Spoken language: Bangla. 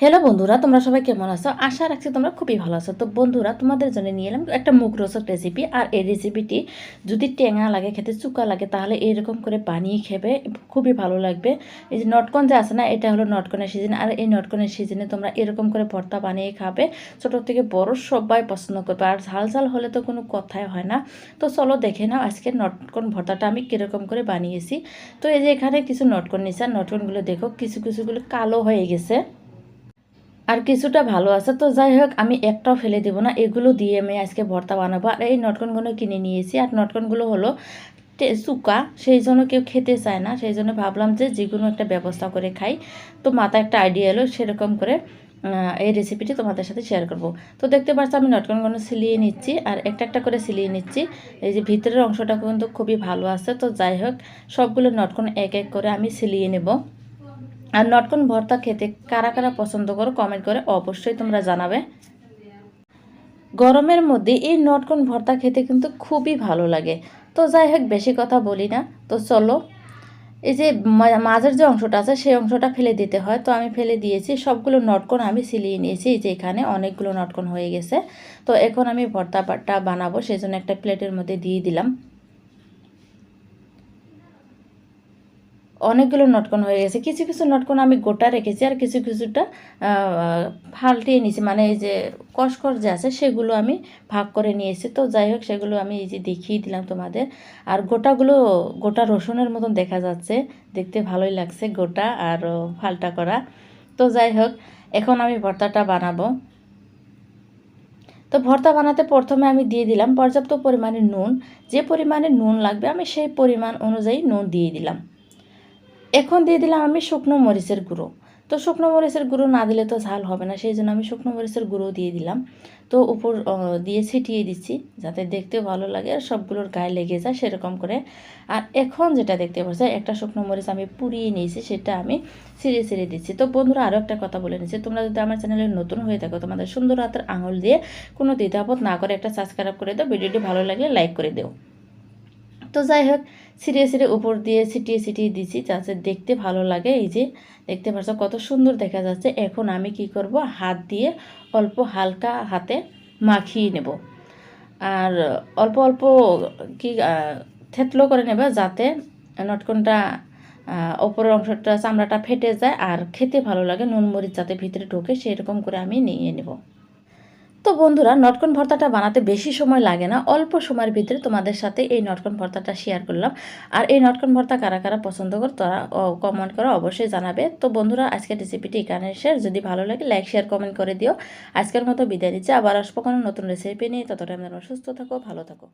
হ্যালো বন্ধুরা, তোমরা সবাই কেমন আছো? আশা রাখছি তোমরা খুবই ভালো আছো। তো বন্ধুরা, তোমাদের জন্য নিয়ে এলাম একটা মুখ রসক রেসিপি আর এই রেসিপিটি যদি টেঙা লাগে, খেতে চুকা লাগে, তাহলে এরকম করে বানিয়ে খেবে, খুবই ভালো লাগবে। এই যে নটকন যে আছে না, এটা হলো নটকনের সিজন আর এই নটকনের সিজনে তোমরা এরকম করে ভর্তা বানিয়ে খাবে। ছোট থেকে বড় সবাই পছন্দ করবে। আর ঝাল ঝাল হলে তো কোনো কথাই হয় না। তো চলো দেখে নাও আজকে নটকন ভর্তাটা আমি কীরকম করে বানিয়েছি। তো এই যে এখানে কিছু নটকন নিয়েছি, আর নটকনগুলো দেখো, কিছু, কিছুগুলো কালো হয়ে গেছে। আর কিছুটা ভালো আছে। তো যাই হোক, আমি একটাও ফেলে দেবো না। এগুলো দিয়ে আমি আজকে ভর্তা বানাবো। আর এই নটকনগুলো কিনে নিয়েছি। আর নটকনগুলো হলো চুকা সেই জন্য কেউ খেতে চায় না। সেই জন্য ভাবলাম যে যে কোনো একটা ব্যবস্থা করে খাই। তো মাথায় একটা আইডিয়া এলো, সেরকম করে এই রেসিপিটি তোমাদের সাথে শেয়ার করব। তো দেখতে পাচ্ছ, আমি নটকনগুলো সিলিয়ে নিচ্ছি। আর একটা একটা করে সিলিয়ে নিচ্ছি। এই যে ভিতরের অংশটা কিন্তু খুবই ভালো আছে। তো যাই হোক, সবগুলো নটকন এক এক করে আমি সিলিয়ে নেব। আর নটকন ভর্তা খেতে কারা কারা পছন্দ করো কমেন্ট করে অবশ্যই তোমরা জানাবে। গরমের মধ্যে এই নটকন ভর্তা খেতে কিন্তু খুবই ভালো লাগে। তো যাই হোক, বেশি কথা বলি না। তো চলো, এই যে মাঝের যে অংশটা আছে, সেই অংশটা ফেলে দিতে হয়। তো আমি ফেলে দিয়েছি, সবগুলো নটকন আমি সিলিয়ে নিয়েছি। যে এখানে অনেকগুলো নটকন হয়ে গেছে। তো এখন আমি ভর্তাটা বানাবো, সেই জন্য একটা প্লেটের মধ্যে দিয়ে দিলাম। অনেকগুলো নটকন হয়ে গেছে। কিছু কিছু নটকন আমি গোটা রেখেছি আর কিছু কিছুটা ফাল্টিয়ে নিয়েছি মানে এই যে কসকর যে আছে, সেগুলো আমি ভাগ করে নিয়েছি। তো যাই হোক, সেগুলো আমি এই যে দেখিয়ে দিলাম তোমাদের। আর গোটাগুলো, গোটা রসুনের মতন দেখা যাচ্ছে। দেখতে ভালোই লাগছে গোটা আর ফালটা করা। তো যাই হোক, এখন আমি ভর্তাটা বানাবো। তো ভর্তা বানাতে প্রথমে আমি দিয়ে দিলাম পর্যাপ্ত পরিমাণে নুন। যে পরিমাণে নুন লাগবে, আমি সেই পরিমাণ অনুযায়ী নুন দিয়ে দিলাম। এখন দিয়ে দিলাম আমি শুকনো মরিচের গুঁড়ো। তো শুকনো মরিচের গুঁড়ো না দিলে তো ঝাল হবে না, সেই জন্য আমি শুকনো মরিচের গুঁড়ো দিয়ে দিলাম। তো উপর দিয়ে ছিটিয়ে দিচ্ছি যাতে দেখতেও ভালো লাগে আর সবগুলোর গায়ে লেগে যায় সেরকম করে। আর এখন যেটা দেখতে পাচ্ছি, একটা শুকনো মরিচ আমি পুড়িয়ে নিয়েছি, সেটা আমি ছিঁড়ে ছিঁড়ে দিচ্ছি। তো বন্ধুরা আরও একটা কথা বলে নিচ্ছি, তোমরা যদি আমার চ্যানেলে নতুন হয়ে থাকো, তোমাদের সুন্দর হাতের আঙুল দিয়ে কোনো দ্বিধাবোধ না করে একটা সাবস্ক্রাইব করে দাও, ভিডিওটি ভালো লাগলে লাইক করে দিও। তো যাই হোক ছিটিয়ে ছিটিয়ে উপর দিয়ে ছিটিয়ে ছিটিয়ে দিছি যাতে দেখতে ভালো লাগে। এই যে দেখতে পাচ্ছ কত সুন্দর দেখা যাচ্ছে। এখন আমি কি করব? হাত দিয়ে অল্প হালকা হাতে মাখিয়ে নেব। আর অল্প অল্প কি থেতলো করে নেবে যাতে নটকনটা ওপরের অংশটা, চামড়াটা ফেটে যায় আর খেতে ভালো লাগে। নুন, মরিচ যাতে ভিতরে ঢোকে সেরকম করে আমি নিয়ে নেব। তো বন্ধুরা, নটকন ভর্তাটা বানাতে বেশি সময় লাগে না, অল্প সময়ের ভিতরে তোমাদের সাথে এই নটকন ভর্তাটা শেয়ার করলাম। আর এই নটকন ভর্তা কারা কারা পছন্দ কর তারা কমেন্ট করা অবশ্যই জানাবে। তো বন্ধুরা, আজকের রেসিপিটি এখানে শেয়ার যদি ভালো লাগে লাইক শেয়ার কমেন্ট করে দিও। আজকের মতো বিদায় নিচ্ছে। আবার আসব কোনো নতুন রেসিপি নিয়ে। ততটা আমরা সুস্থ থাকো, ভালো থাকো।